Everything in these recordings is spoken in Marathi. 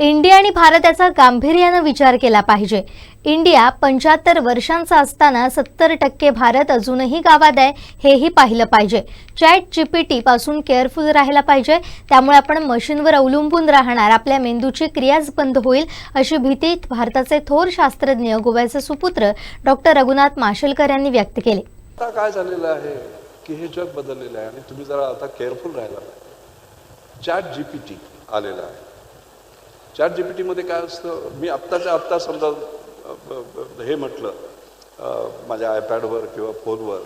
इंडिया आणि भारत याचा गांभीर्यानं विचार केला पाहिजे. इंडिया पंच्याहत्तर वर्षांचा असताना सत्तर टक्के भारत अजूनही गावात आहे हेही पाहिलं पाहिजे. चॅट जीपीटी पासून केअरफुल राहायला पाहिजे. त्यामुळे आपण मशीनवर अवलंबून राहणार. आपल्या मेंदूची क्रियाच बंद होईल अशी भीती भारताचे थोर शास्त्रज्ञ गोव्याचे सुपुत्र डॉक्टर रघुनाथ माशेलकर यांनी व्यक्त केली. आता काय झालेलं आहे की हे जग बदललेलं आहे आणि तुम्ही जरा आता केअरफुल राहिला. चॅट जीपीटी आलेला आहे. चॅट जी पी टीमध्ये काय असतं? मी आत्ताच्या आत्ता समजा हे म्हटलं माझ्या आयपॅडवर किंवा फोनवर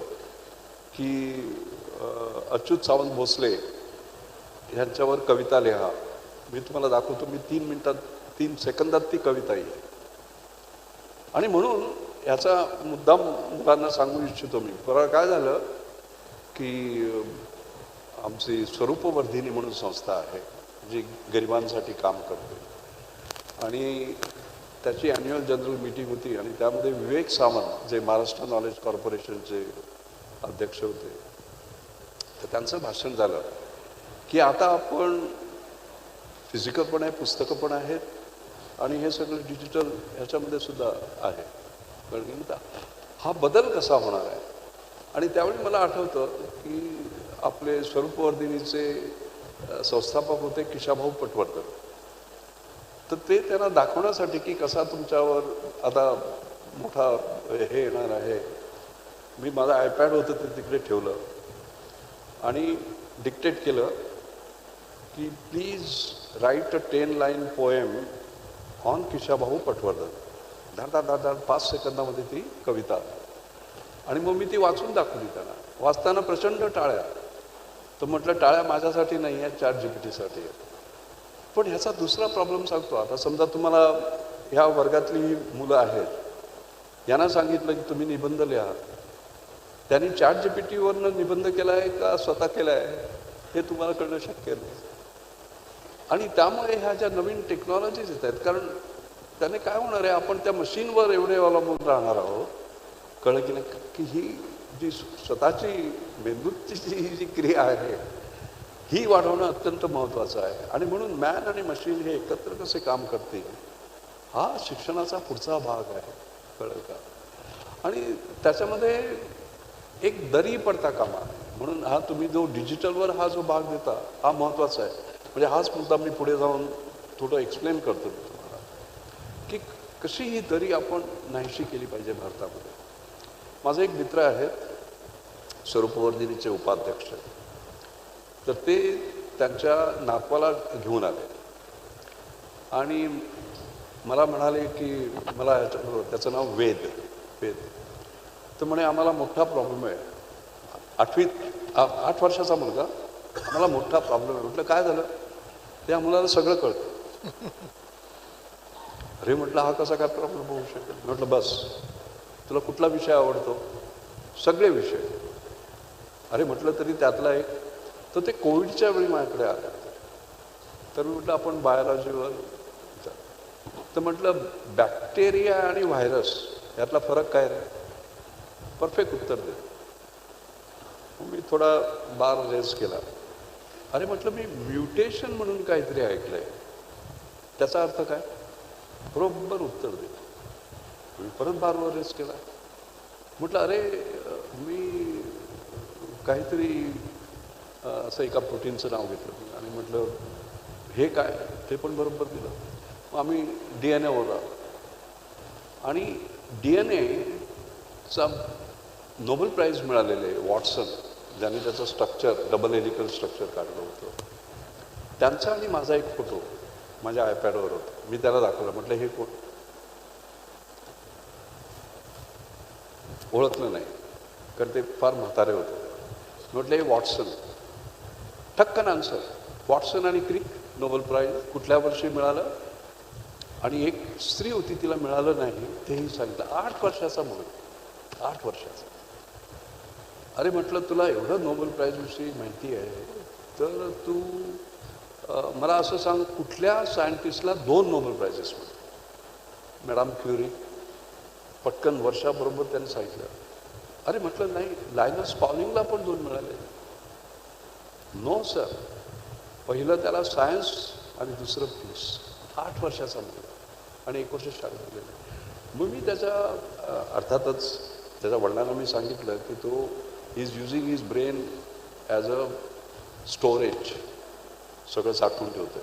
की अच्युत सावंत भोसले ह्यांच्यावर कविता लिहा. मी तुम्हाला दाखवतो मी तीन मिनटात तीन सेकंदात ती कविता येईल. आणि म्हणून ह्याचा मुद्दाम मुलांना सांगू इच्छितो मी. परवा काय झालं की आमची स्वरूपवर्धिनी म्हणून संस्था आहे जी गरिबांसाठी काम करते. आणि त्याची ॲन्युअल जनरल मीटिंग होती आणि त्यामध्ये विवेक सामंत जे महाराष्ट्र नॉलेज कॉर्पोरेशनचे अध्यक्ष होते तर त्यांचं भाषण झालं की आता आपण फिजिकल पण आहे पुस्तकं पण आहेत आणि हे सगळं डिजिटल ह्याच्यामध्ये सुद्धा आहे. कारण की हा बदल कसा होणार आहे? आणि त्यावेळी मला आठवतं की आपले स्वरूपवर्धिनीचे संस्थापक होते किशाभाऊ पटवर्धन. तर ते त्यांना दाखवण्यासाठी की कसा तुमच्यावर आता मोठा हे येणार आहे. मी माझं आयपॅड होतं ते तिकडे ठेवलं. आणि डिक्टेट केलं की please write a ten line poem on Kishabhau Patwardhan. धाड धाड पाच सेकंदामध्ये ती कविता. आणि मग मी ती वाचून दाखवली त्यांना. वाचताना प्रचंड टाळ्या. तर म्हटलं टाळ्या माझ्यासाठी नाही आहेत चार जी पी टीसाठी आहेत. पण ह्याचा दुसरा प्रॉब्लेम सांगतो. आता समजा तुम्हाला ह्या वर्गातली ही मुलं आहेत. यांना सांगितलं की तुम्ही निबंध लिहा. त्यांनी चार जी पी टीवरनं निबंध केला आहे का स्वतः केला आहे हे तुम्हाला कळणं शक्य नाही. आणि त्यामुळे ह्या ज्या नवीन टेक्नॉलॉजीज येत आहेत कारण त्याने काय होणार आहे आपण त्या मशीनवर एवढे अवलंबून राहणार आहोत. कळलं की नाही? की ही जी स्वतःची मेंदूची जी जी क्रिया आहे ही वाढवणं अत्यंत महत्त्वाचं आहे. आणि म्हणून मॅन आणि मशीन हे एकत्र कसे काम करतील हा शिक्षणाचा पुढचा भाग आहे कळलं का? आणि त्याच्यामध्ये एक दरी पडता कामा म्हणून हा तुम्ही जो डिजिटलवर हा जो भाग देता हा महत्त्वाचा आहे. म्हणजे हाच मुद्दा मी पुढे जाऊन थोडं एक्सप्लेन करतो मी तुम्हाला. की कशी ही दरी आपण नाहीशी केली पाहिजे भारतामध्ये? माझे एक मित्र आहेत स्वरूपवर्धिनीचे उपाध्यक्ष. तर ते त्यांच्या नातवाला घेऊन आले. आणि मला म्हणाले की मला ह्याच्या त्याचं नाव वेद वेद. तर म्हणे आम्हाला मोठा प्रॉब्लेम आहे. आठवीत आठ वर्षाचा मुलगा आम्हाला मोठा प्रॉब्लेम आहे. म्हटलं काय झालं? त्या मुलाला सगळं कळतं. अरे म्हटलं हा कसा काय प्रॉब्लेम होऊ शकेल? म्हटलं बस. तुला कुठला विषय आवडतो? सगळे विषय. अरे म्हटलं तरी त्यातला एक तर ते कोविडच्या वेळी माझ्याकडे आले. तर मी म्हटलं आपण बायोलॉजीवर तर म्हटलं बॅक्टेरिया आणि व्हायरस यातला फरक काय रे? परफेक्ट उत्तर दे. मी थोडा बार रेज केला. अरे म्हटलं मी म्युटेशन म्हणून काहीतरी ऐकलंय. त्याचा अर्थ काय? बरोबर उत्तर दे. मी परत बारवर रेस केला. म्हटलं अरे मी काहीतरी असं एका प्रोटीनचं नाव घेतलं आणि म्हटलं हे काय? ते पण बरोबर दिलं. मग आम्ही डी एन एवर आलो. आणि डी एन एचा नोबेल प्राईज मिळालेले वॉटसन ज्याने त्याचं स्ट्रक्चर डबल एलिकल स्ट्रक्चर काढलं होतं. त्यांचा आणि माझा एक फोटो माझ्या आयपॅडवर होता. मी त्याला दाखवलं. म्हटलं हे कोण? ओळखलं नाही. कारण ते फार म्हातारे होते. म्हटलं हे वॉटसन ठक्कन आन्सर वॉटसन आणि क्रिक नोबेल प्राईज कुठल्या वर्षी मिळालं? आणि एक स्त्री होती तिला मिळालं नाही तेही सांगितलं. आठ वर्षाचा मुलगा. आठ वर्षाचा. अरे म्हटलं तुला एवढं नोबेल प्राईजविषयी माहिती आहे तर तू मला असं सांग कुठल्या सायंटिस्टला दोन नोबेल प्राइजेस मिळाले मॅडम क्युरी पटकन वर्षाबरोबर त्यांनी सांगितलं. अरे म्हटलं नाही लायनस पॉलिंगला पण दोन मिळाले. नो सर पहिलं त्याला सायन्स आणि दुसरं पीस आठ वर्षाचा मुलगा. आणि एक वर्ष शाळेत गेलेला मग मी त्याच्या अर्थातच त्याच्या वडिलांना मी सांगितलं की तो is using his brain as a storage सगळं साठवून ठेवतं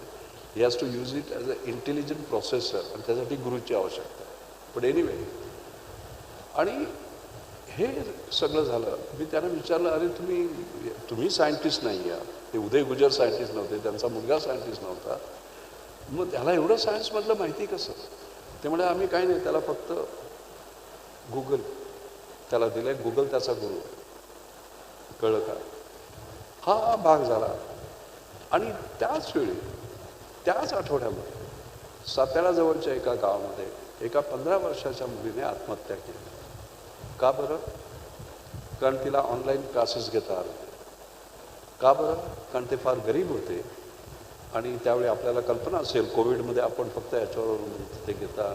he has to use it as a intelligent processor आणि त्यासाठी गुरुची आवश्यकता पण एनिवे आणि हे सगळं झालं. मी त्यांना विचारलं अरे तुम्ही तुम्ही सायंटिस्ट नाही आहात ते उदय गुजर सायंटिस्ट नव्हते त्यांचा मुलगा सायंटिस्ट नव्हता. मग त्याला एवढं सायन्समधलं माहिती कसं? ते म्हणे आम्ही काही नाही त्याला फक्त गुगल त्याला दिलं आहे गुगल त्याचा गुरु. कळलं का? हा भाग झाला. आणि त्याच वेळी त्याच आठवड्यामध्ये सातारा जवळच्या एका गावामध्ये एका पंधरा वर्षाच्या मुलीने आत्महत्या केली. का बरं? कारण तिला ऑनलाईन क्लासेस घेता आले. का बरं? कारण ते फार गरीब होते. आणि त्यावेळी आपल्याला कल्पना असेल कोविडमध्ये आपण फक्त याच्यावर ते घेता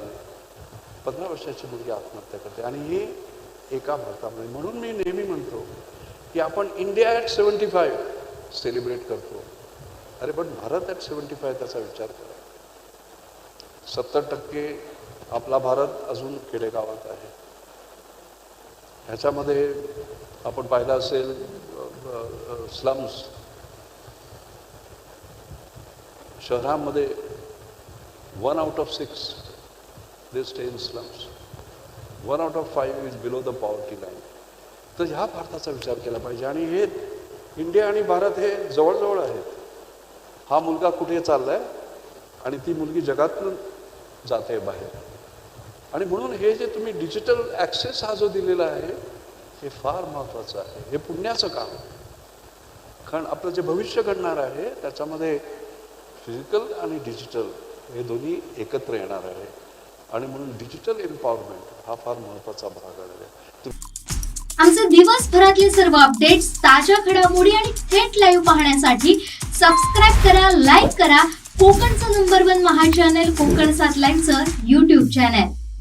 पंधरा वर्षाची मुलगी आत्महत्या करते. आणि हे एका भारतामध्ये म्हणून मी नेहमी म्हणतो की आपण India at seventy five celebrate करतो. अरे पण भारत ॲट सेवन्टी फाय त्याचा विचार करा. सत्तर टक्के आपला भारत अजून खेडेगावात आहे. ह्याच्यामध्ये आपण पाहिलं असेल स्लम्स शहरामध्ये one out of six they stay in slums one out of five is below the poverty line तर ह्या भारताचा विचार केला पाहिजे. आणि हे इंडिया आणि भारत हे जवळजवळ आहेत. हा मुलगा कुठे चाललाय? आणि ती मुलगी जगातून जाते बाहेर. आणि म्हणून हे जे तुम्ही डिजिटल ॲक्सेस हा जो दिलेला आहे हे फार महत्त्वाचं आहे. हे पुण्याचं काम. आहे. कारण आपलं जे भविष्य घडणार आहे त्याच्यामध्ये फिजिकल आणि डिजिटल हे दोन्ही एकत्र येणार आहे. आणि म्हणून डिजिटल एम्पॉवरमेंट हा फार महत्त्वाचा भाग आहे. आमचे दिवसभरातले सर्व अपडेट्स ताज्या घडामोडी आणि थेट लाईव्ह पाहण्यासाठी सबस्क्राईब करा लाईक करा. कोकणचं नंबर वन महा चॅनल कोकण सात लाईनचं युट्यूब चॅनल